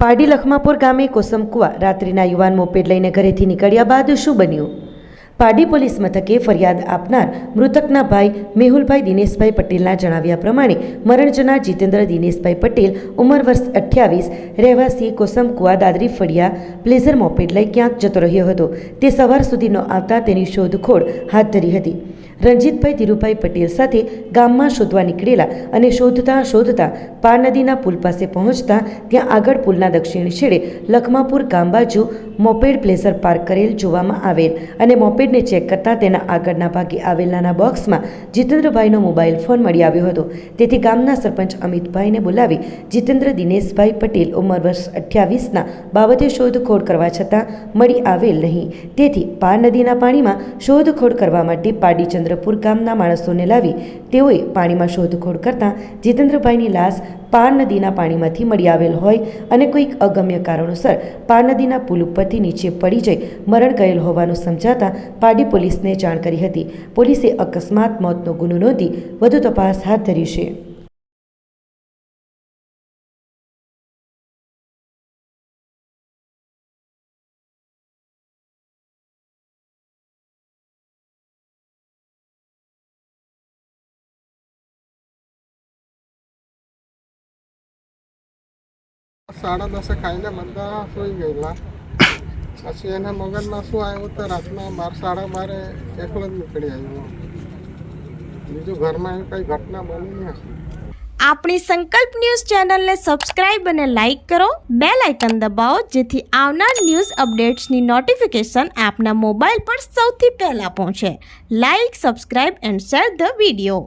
પાડી લખમાપુર ગામે કોસમકુવા રાત્રિના યુવાન મોપેડ લઈને ઘરેથી નીકળ્યા બાદ શું બન્યું? પાડી પોલીસ મથકે ફરિયાદ આપનાર મૃતકના ભાઈ મેહુલભાઈ દિનેશભાઈ પટેલના જણાવ્યા પ્રમાણે મરણ જનાર જીતેન્દ્ર દિનેશભાઈ પટેલ ઉંમર વર્ષ અઠ્યાવીસ, રહેવાસી કોસમકુવા દાદરી ફળિયા પ્લેઝર મોપેડ લઈ ક્યાંક જતો રહ્યો હતો. તે સવાર સુધી ન આવતા તેની શોધખોળ હાથ ધરી હતી. રણજીતભાઈ ધીરુભાઈ પટેલ સાથે ગામમાં શોધવા નીકળેલા અને શોધતા શોધતા પાર નદીના પુલ પાસે પહોંચતા ત્યાં આગળ પુલના દક્ષિણ છેડે લખમાપુર ગામ બાજુ મોપેડ પ્લેઝર પાર્ક કરેલ જોવામાં આવેલ અને મોપેડને ચેક કરતાં તેના આગળના ભાગે આવેલ નાના બોક્સમાં જીતેન્દ્રભાઈનો મોબાઈલ ફોન મળી આવ્યો હતો. તેથી ગામના સરપંચ અમિતભાઈને બોલાવી જીતેન્દ્ર દિનેશભાઈ પટેલ ઉંમર વર્ષ અઠ્યાવીસના બાબતે શોધખોળ કરવા છતાં મળી આવેલ નહીં. તેથી પાર નદીના પાણીમાં શોધખોળ કરવા માટે પાડી ચંદ્રપુર ગામના માણસોને લાવી તેઓએ પાણીમાં શોધખોળ કરતાં જીતેન્દ્રભાઈની લાશ પાર નદીના પાણીમાંથી મળી આવેલ હોય અને કોઈક અગમ્ય કારણોસર પાર નદીના પુલ ઉપરથી નીચે પડી જઈ મરણ ગયેલ હોવાનું સમજાતા પાડી પોલીસને જાણ કરી હતી. પોલીસે અકસ્માત, મોતનો ગુનો નોંધી વધુ તપાસ હાથ ધરી છે. સાડા દસે ખાઈને બધા સૂઈ ગયેલા. પછી એના મગજમાં શું આવ્યું તો રાતના બાર, સાડા બારે એકલો જ નીકળી આવ્યો. બીજું ઘરમાં એવી કઈ ઘટના બની નહીં આપણી સંકલ્પ ન્યૂઝ ચેનલને સબસ્ક્રાઇબ અને લાઇક કરો. બે લાઇકન દબાવો, જેથી આવનાર ન્યૂઝ અપડેટ્સની નોટિફિકેશન આપના મોબાઈલ પર સૌથી પહેલાં પહોંચે. Like, subscribe and share the video.